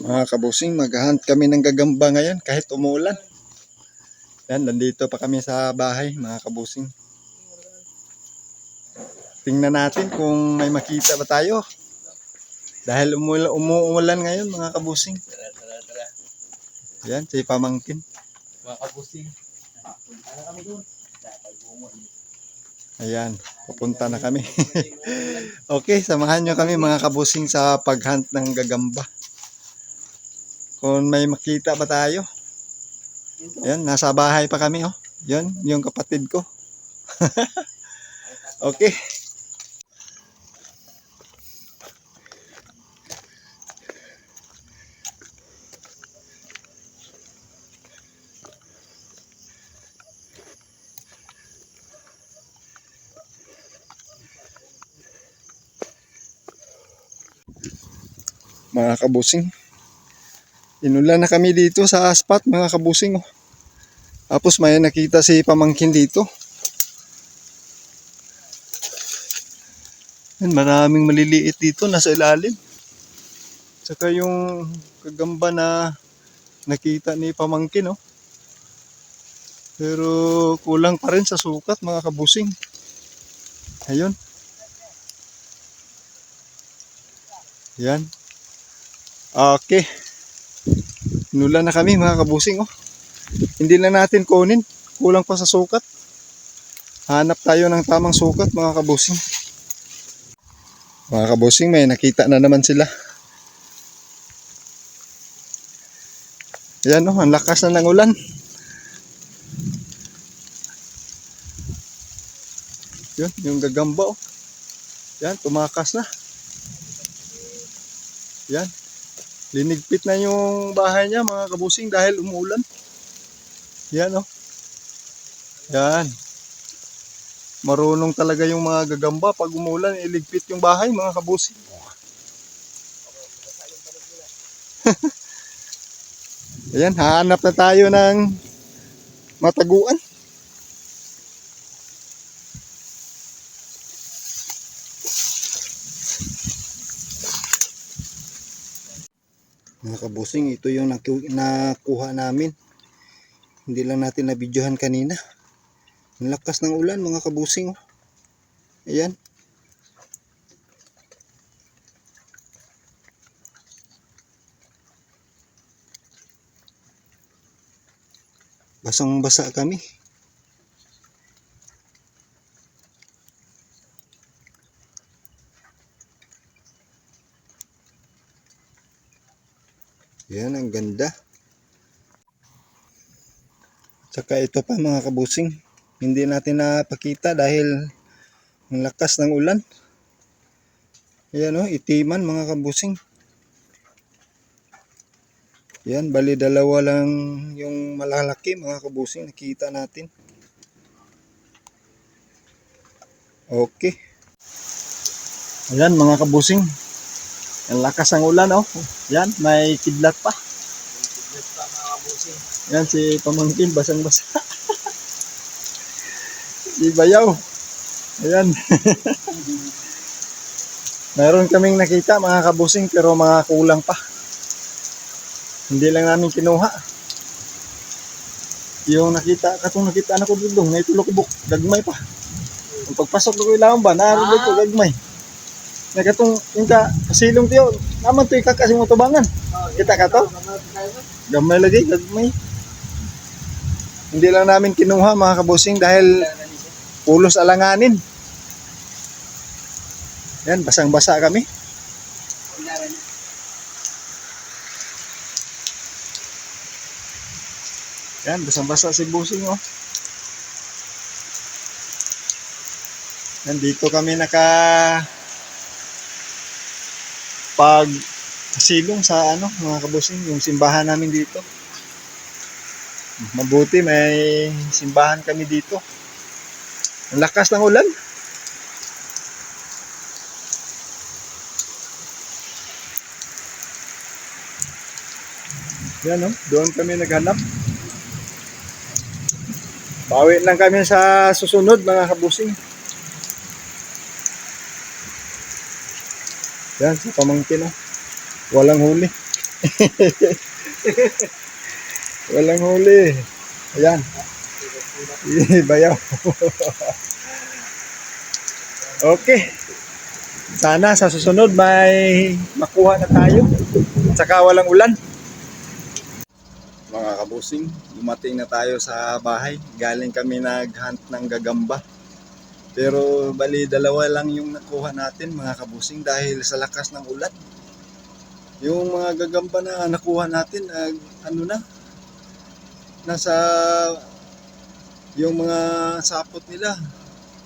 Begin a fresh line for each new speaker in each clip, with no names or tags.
Mga kabusing, maghahunt kami ng gagamba ngayon kahit umulan. Yan, nandito pa kami sa bahay, mga kabusing. Tingnan natin kung may makita ba tayo. Dahil umula, umuulan ngayon, mga kabusing.
Tara, tara, tara.
Yan, si Pamangkin.
Mga kabusing. Na kami doon.
Ayan, pupunta na kami. okay, samahan nyo kami mga kabusing sa paghunt ng gagamba. Kung may makita ba tayo. Yan, nasa bahay pa kami oh. Yan, yung kapatid ko. okay. Mga kabusing. Inulan na kami dito sa spot mga kabusing oh. Tapos may nakita si pamangkin dito. Yan, maraming maliliit dito nasa ilalim. Tsaka yung kagamba na nakita ni pamangkin oh. Pero kulang pa rin sa sukat mga kabusing. Ayun. Yan. Okay. Inulan na kami mga kabusing oh. Hindi na natin kunin. Kulang pa sa sukat. Hanap tayo ng tamang sukat mga kabusing. Mga kabusing may nakita na naman sila. Yan oh, ang lakas na ng ulan. Yun, yung gagamba oh. Yan, tumakas na. Yan. Linigpit na yung bahay niya mga kabusing dahil umuulan. Yan oh. Yan. Marunong talaga yung mga gagamba pag umulan iligpit yung bahay mga kabusing. Ayan, hahanap na tayo ng mataguan. Mga kabusing, ito yung naku- nakuha namin. Hindi lang natin nabidyohan kanina. Ang lakas ng ulan mga kabusing. oh. Ayan. Basang basa kami. Yan, ang ganda. Tsaka ito pa mga kabusing. Hindi natin napakita dahil ang lakas ng ulan. Ayan o, itiman mga kabusing. Yan, bali dalawa lang yung malalaki mga kabusing nakita natin. Okay. Ayan mga kabusing. Ang lakas ng ulan oh. Yan, may kidlat pa.
Let's pa mga kabusing.
Yan si pamangkin basang-basa. si Bayaw. Ayan. Meron kaming nakita mga kabusing pero mga kulang pa. Hindi lang namin kinuha. Yung nakita, katong nakita na ko dito, ngay tulokbok, gagmay pa. Ang pagpasok ko ilang ba, naroon ko gagmay. Nagatong, yung ka, kasilong tiyo, naman to ikakasi mo tubangan. Kita ka to? Gamay lagi, gagmay. Hindi lang namin kinuha mga kabusing dahil pulos alanganin. Yan, basang-basa kami. Yan, basang-basa si Busing oh. Yan, dito kami naka pag silong sa ano, mga kabusing, yung simbahan namin dito. Mabuti may simbahan kami dito. Ang lakas ng ulan. Yan oh, doon kami naghanap. Bawi lang kami sa susunod mga kabusing. Yan, sa pamangkin oh. Walang huli. Walang huli. Ayan. Bayaw. okay. Sana sa susunod may makuha na tayo. At walang ulan. Mga kabusing, dumating na tayo sa bahay. Galing kami nag-hunt ng gagamba. Pero bali dalawa lang yung nakuha natin mga kabusing dahil sa lakas ng ulan. Yung mga gagamba na nakuha natin, ag, ano na, nasa yung mga sapot nila,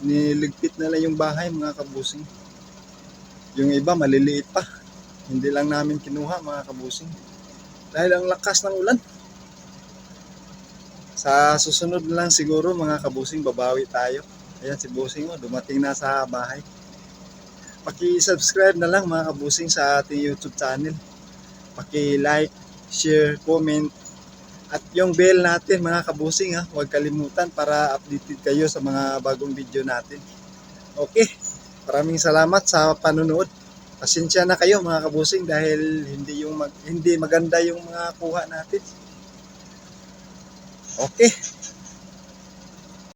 niligpit na lang yung bahay mga kabusing. Yung iba maliliit pa. Hindi lang namin kinuha mga kabusing. Dahil ang lakas ng ulan. Sa susunod lang siguro mga kabusing babawi tayo. Ayan si Busing mo, dumating na sa bahay. Paki-subscribe na lang mga kabusing sa ating YouTube channel. Paki-like, share, comment, at yung bell natin mga kabusing ha, huwag kalimutan para updated kayo sa mga bagong video natin. Okay, maraming salamat sa panonood. Pasensya na kayo mga kabusing dahil hindi yung mag, hindi maganda yung mga kuha natin. Okay,